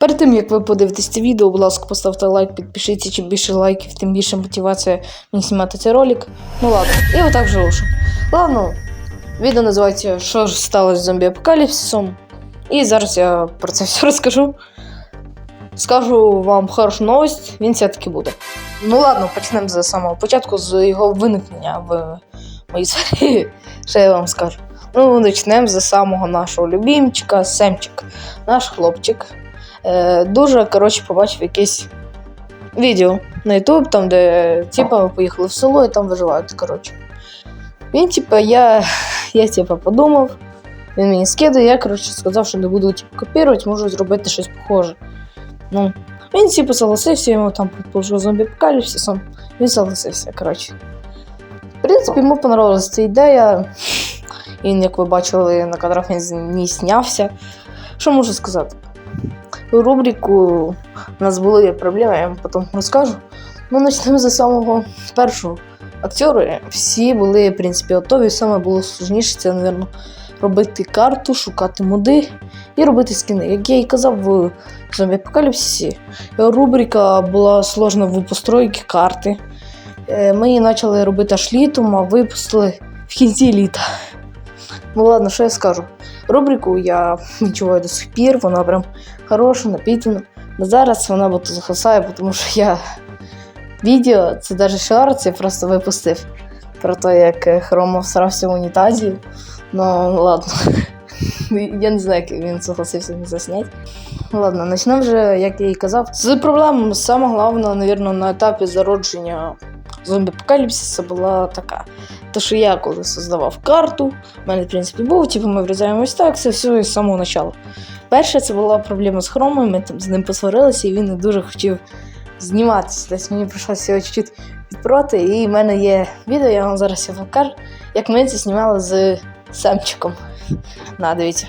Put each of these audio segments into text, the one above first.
Перед тим як ви подивитесь це відео, будь ласка, поставте лайк, підпишіться. Чим більше лайків, тим більше мотивація мені знімати цей ролик. Ну ладно, я отак вже лишу. Ладно, відео називається Що ж сталося з зомбі-апокаліпсисом. І зараз я про це все розкажу. Скажу вам хорошу новость, він все-таки буде. Ну ладно, почнемо з самого початку, з його виникнення в моїй сфері. Що я вам скажу? Ну, почнемо з самого нашого любімчика, Семчик, наш хлопчик. Е, дуже коротше, побачив якесь відео на YouTube, там, де типа поїхали в село і там виживають. коротше. Він, типа, я, я типа, подумав, він мені скидає, я коротше, сказав, що не буду типу, копірувати, можу зробити щось похоже. Ну, він типу согласився, йому там зомбі апокаліпсисом, він согласився, коротше. В принципі, йому понравилася ця ідея. Він, як ви бачили, на кадрах він з снявся. Що можу сказати? Рубрику у нас були проблеми, я вам потім розкажу. Ну, почнемо з самого першого. Актери всі були, в принципі, готові. Саме було сложніше, це, мабуть, робити карту, шукати моди і робити скини. Як я і казав в зомбі апокаліпсисі, рубрика була сложна в постройці карти. Е, Ми її почали робити аж літом, а випустили в кінці літа. Ну ладно, що я скажу. Рубрику я відчуваю до сих пір, вона прям хороша, напітана. Но зараз вона буде захисає, тому що я відео, це навіть шорт, я просто випустив про те, як е, Хрома всрався в унітазі. Ну, ладно. Я не знаю, як він согласився не засняти. Ладно, почнемо вже, як я і казав. З проблем саме головне, мабуть, на етапі зародження зомбі-апокаліпсиса була така. То, що я коли создавав карту, в мене, в принципі, був, типу, ми врізаємо ось так, це все з самого початку. Перше, це була проблема з хромою, ми там з ним посварилися, і він не дуже хотів зніматися. Десь мені прийшлося його чуть-чуть відпроти, і в мене є відео, я вам зараз його покажу, як ми це знімали з Семчиком. На, дивіться.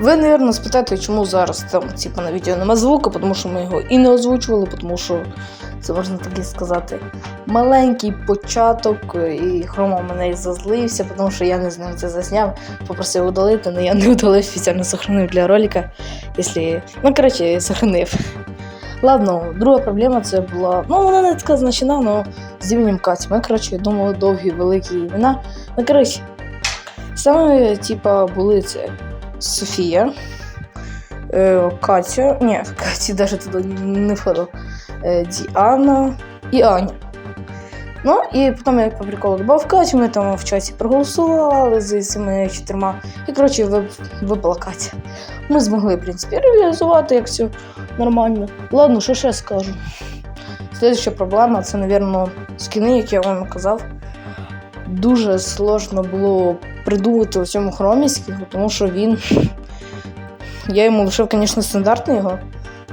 Ви, мабуть, спитаєте, чому зараз там типу, на відео нема звуку, тому що ми його і не озвучували, тому що це можна таки сказати. Маленький початок, і хрома мене зазлився, тому що я не з ним це засняв, попросив удалити, але я не удалив, спеціально сохранив для ролика. Якщо... Ну, коротше, сохранив. Ладно, друга проблема це була. Ну, вона не така значна, але з іменем Каті. Ми, коротше, думали довгі, великі імена. Ну, коротше, саме, типа, були це Софія, е, Катя. Ні, Каті навіть туди не входила. Е, Діана і Аня. Ну, і потім я по приколу додав Катю, ми там в чаті проголосували з цими чотирма. І, коротше, вип- випала Катя. Ми змогли, в принципі, реалізувати, як все нормально. Ладно, що ще скажу. Слідуюча проблема це, мабуть, скини, які я вам казав. Дуже сложно було придумати у цьому хромі скіну, тому що він. Я йому лишив, звісно, стандартний його,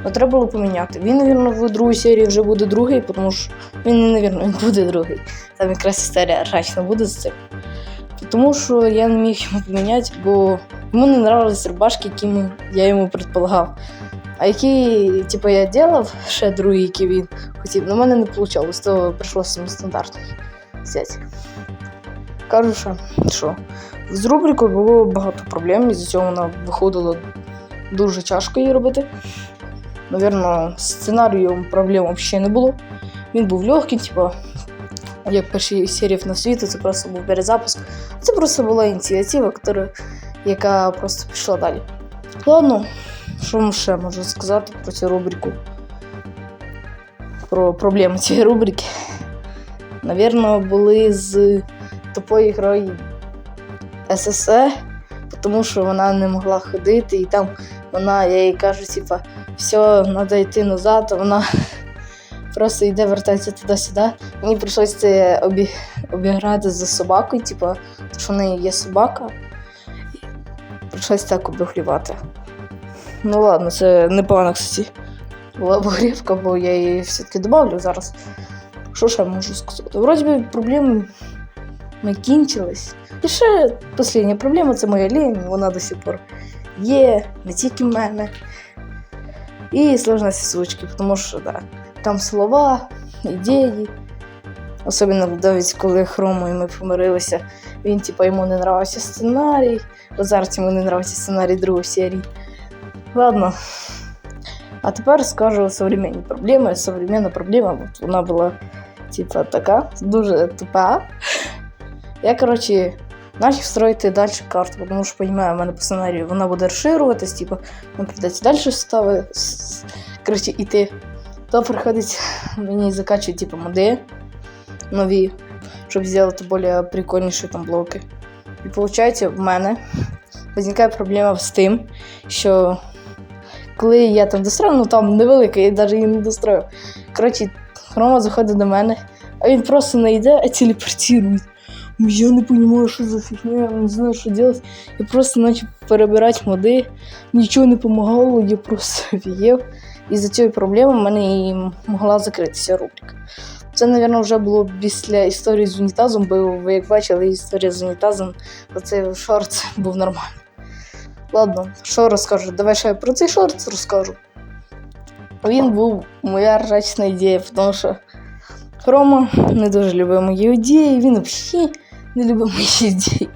але треба було поміняти. Він, мабуть, в другій серії вже буде другий, тому що він, навірно, він буде другий. Там якраз історія рачна буде з цим. Тому що я не міг йому поміняти, бо йому не нравились рубашки, які я йому предполагав. А які, типу, я робив, ще другі, які він хотів, але в мене не вийшло, то прийшлося йому стандартний взяти. Кажу, що, з рубрикою було багато проблем, і з цього вона виходила дуже тяжко її робити. Навірно, з сценарієм проблем взагалі не було. Він був легкий, типу, як перші серії на світу, це просто був перезапуск. Це просто була ініціатива, яка, яка просто пішла далі. Ладно, що вам ще можу сказати про цю рубрику? Про проблеми цієї рубрики. Навірно, були з тупою грою ССЕ, тому що вона не могла ходити, і там вона, я їй кажу, типа, все, треба йти назад, а вона просто йде, вертається туди-сюди. Мені прийшлося це обі... обіграти за собакою, типа, що в неї є собака. Прийшлося так обігрівати. Ну ладно, це непогано, кстати. Була обогрівка, бо я її все-таки добавлю зараз. Що ще можу сказати? Вроді би проблем ми кінчились. І ще остання проблема це моя лінь, вона до сих пор є, не тільки в мене. І сложності звучки, тому що да, там слова, ідеї. Особливо навіть коли Хрому і ми помирилися, він типа йому не нравився сценарій. Зараз йому не нравиться сценарій другої серії. Ладно. А тепер скажу современні проблеми. Современна проблема, вона була типа така, дуже тупа. Я, коротше, почав строїти далі карту, тому що розумію, в мене по сценарію вона буде розширюватись, типу, нам прийдеться далі стави, коротше, іти. То приходить мені закачувати типу, моди нові, щоб зробити більш прикольніші там блоки. І виходить, в мене виникає проблема з тим, що коли я там дострою, ну там невелика, я навіть її не дострою. Коротше, Хрома заходить до мене, а він просто не йде, а телепортує. Я не розумію, що за фігня, я не знаю, що робити. Я просто почав перебирати моди, нічого не допомагало, я просто офігів. І за цієї проблеми в мене і могла закритися рубрика. Це, мабуть, вже було після історії з унітазом, бо ви як бачили, історія з унітазом, оцей шорт був нормальний. Ладно, що розкажу? Давай ще про цей шорт розкажу. Він був моя ржачна ідея, тому що Рома не дуже любив мої ідеї, він взагалі не любив мої ідеї.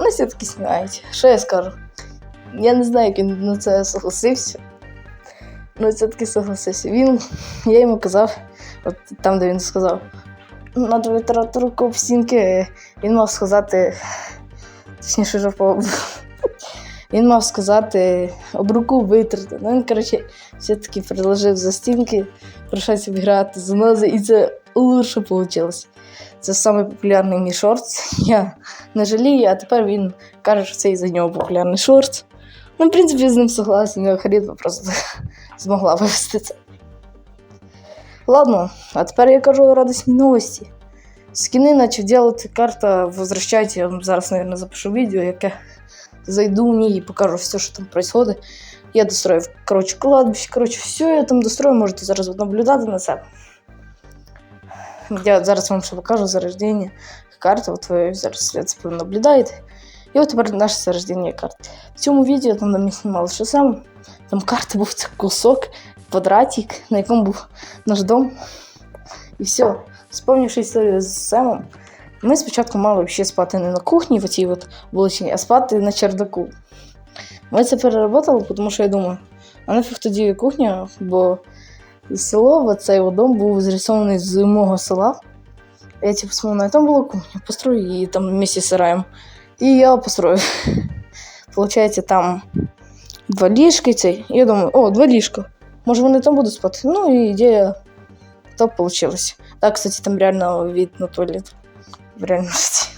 Ну, все-таки сміють. Що я скажу? Я не знаю, як він на це согласився. Ну, все-таки согласився. Він, я йому казав, от там, де він сказав, надо витирати руку об стінки, він мав сказати, точніше, вже по. Він мав сказати об руку витерти. Ну, він, коротше, все-таки предложив за стінки, прийшлося грати з нози, і це лучше вийшло. Це самий популярний мій шорт. Я не жалію, а тепер він каже, що це із-за нього популярний шорт. Ну, в принципі, з ним согласен, харизма просто змогла вивести це. Ладно, а тепер я кажу радісні новості. Скіни почав делати карта возвращайте. Я вам зараз, мабуть, запишу відео, яке зайду в ній і покажу все, що там відбувається. Я достроїв, коротше, кладбище, коротше, все я там дострою, можете зараз наблюдати на це. Я зараз вам ще покажу зарождення карти, от ви зараз це наблюдаєте. І от тепер наше зарождення карти. В цьому відео там ми знімали, що саме. Там карта був це кусок, квадратик, на якому був наш дом. І все. Вспомнивши історію з Семом, ми спочатку мали ще спати не на кухні, в цій от вуличній, а спати на чердаку. Ми це переработали, тому що я думаю, а нафіг тоді кухня, бо село, цей от дом був зрисований з мого села. Я типу вспоминаю, там була кухня, построю її там вместе з сараєм. І я построїв. Получається, там два ліжки цей. Я думаю, о, два ліжка. Може вони там будуть спати. Ну і ідея так получилась. Так, кстати, там реально вид на туалет. В реальності.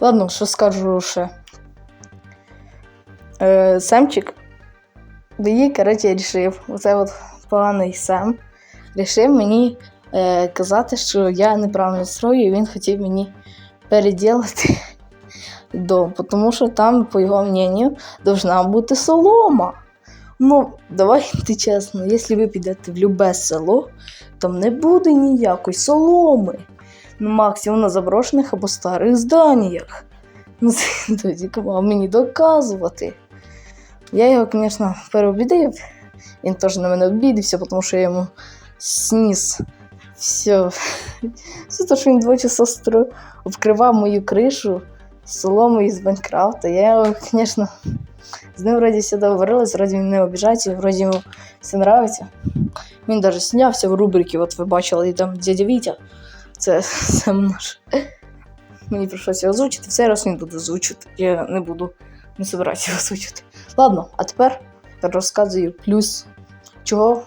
Ладно, що скажу ще. Е, Семчик. Її, коротше, рішив. Оце от поганий Сем. Рішив мені е, казати, що я неправильно строю, і він хотів мені переділити дом, тому що там, по його мнению, должна бути солома. Ну, давайте чесно, якщо ви підете в любе село, там не буде ніякої соломи. Ну, максимум на заброшених або старих зданнях. Ну, це тоді мені доказувати. Я його, звісно, переобідив. Він теж на мене обідався, тому що я йому сніс все. Все те, що він два часа стро... обкривав мою кришу соломою з Майнкрафта. Я його, звісно, з ним вроді все договорилась, вроді він не обіжається, вроді йому все нравиться. Він навіть снявся в рубриці, от ви бачили, і там дядя Вітя. Це сам наш. Мені прийшлося озвучити, в цей раз він буде озвучити. Я не буду не збиратися озвучити. Ладно, а тепер розказую плюс, чого,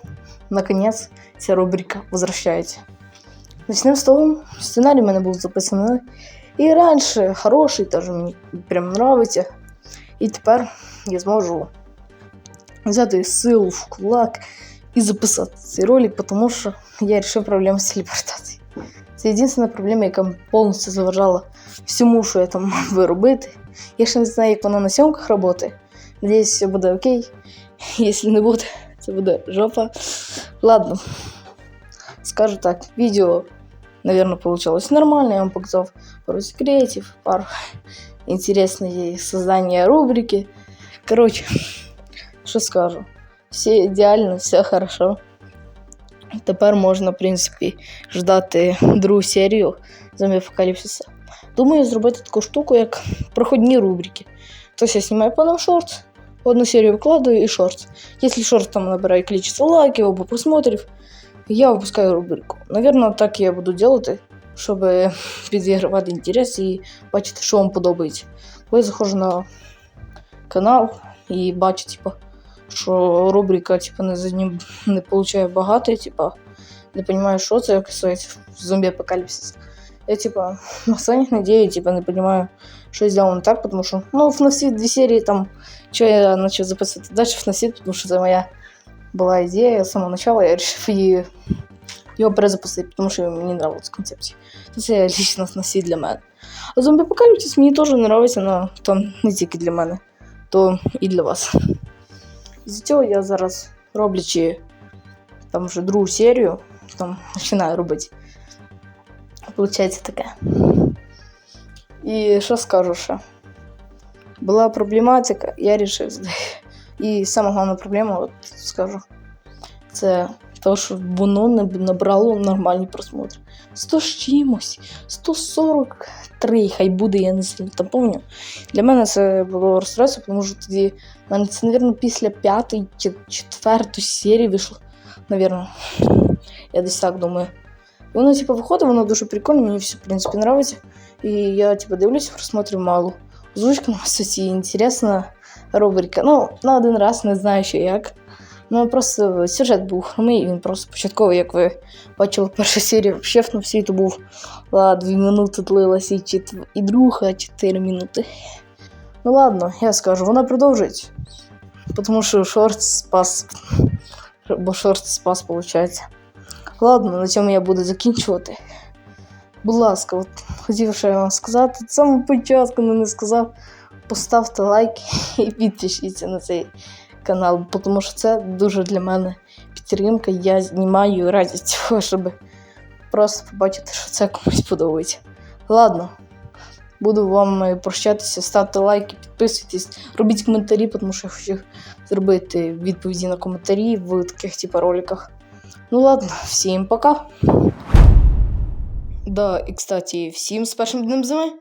наконець, ця рубрика возвращається. Начнем з того, сценарій в мене був записаний і раніше хороший, теж мені прям нравиться. І тепер я зможу взяти силу в кулак і записати цей ролик, тому що я вирішив проблему з телепортацією. Це єдина проблема, яка повністю заважала всьому, що я там мав би робити. Я ще не знаю, як вона на сьомках працює. Надіюсь, все буде окей. Якщо не буде, це буде жопа. Ладно. Скажу так, відео наверное, получилось нормально. Я вам показал пару секретов, пару интересные создания рубрики. Короче, що скажу. Все ідеально, все хорошо. Тепер можна, в принципі, ждати другу серію зомбі апокаліпсиса. Думаю, зробити таку штуку, як проходні рубрики. Тобто я знімаю нам шорт, одну серію викладаю і шорт. Если шорт там набирает количество лайків або просмотрів, я випускаю рубрику. Наверное, так я буду делати, щоб підігравати інтерес і бачити, що вам подобається. Бо я заходжу на канал і бачу, типу, що рубрика типу, не, ним не получає багато, і, типу, не розумію, що це оказується зомбі-апокаліпсис. Я, типа, на останніх надії, типа, не понимаю, що я сделал не так, потому что, ну, в FNAF две серии, там, что я начал записывать дальше в FNAF, потому что это моя была идея с самого начала, я решил її, його перезапустити, тому що мені нравилась концепція. Це лично FNAF для мене. А зомбі апокаліпсис мені теж подобається, але там не тільки для мене, то і для вас. Із цього я зараз, роблячи там вже другу серію, там починаю робити. Получається таке. І що скажу ще? Була проблематика, я вирішив. І сама головна проблема, от скажу, це те, що воно не набрало нормальні просмотри. 100 з чимось, 143, хай буде, я не сильно там пам'ятаю. Для мене це було розстройство, тому що тоді в мене це, мабуть, після п'ятої чи четвертої серії вийшло. Навірно. Я десь так думаю. І воно, типу, виходить, воно дуже прикольно, мені все, в принципі, подобається. І я, типу, дивлюсь, просмотрів мало. Озвучка на висоті, інтересна рубрика. Ну, на один раз не знаю, що як. Ну, просто сюжет був хромий, він просто початковий, як ви бачили, серія взагалі на всі то був ла, 2 минути длилась, і, і друга 4 минути. Ну ладно, я скажу, вона продовжується. Тому що шорт спас. Бо шорт спас, виходить. Ладно, на цьому я буду закінчувати. Будь ласка, от хотів ще вам сказати, з самого початку не сказав. Поставте лайк і підпишіться на цей канал, тому що це дуже для мене підтримка. Я знімаю раді цього, щоб просто побачити, що це комусь подобається. Ладно, буду вам е, прощатися, ставте лайки, підписуйтесь, робіть коментарі, тому що я хочу зробити відповіді на коментарі в таких типу роликах. Ну ладно, всім пока. Да, і кстати, всім з першим днем зими.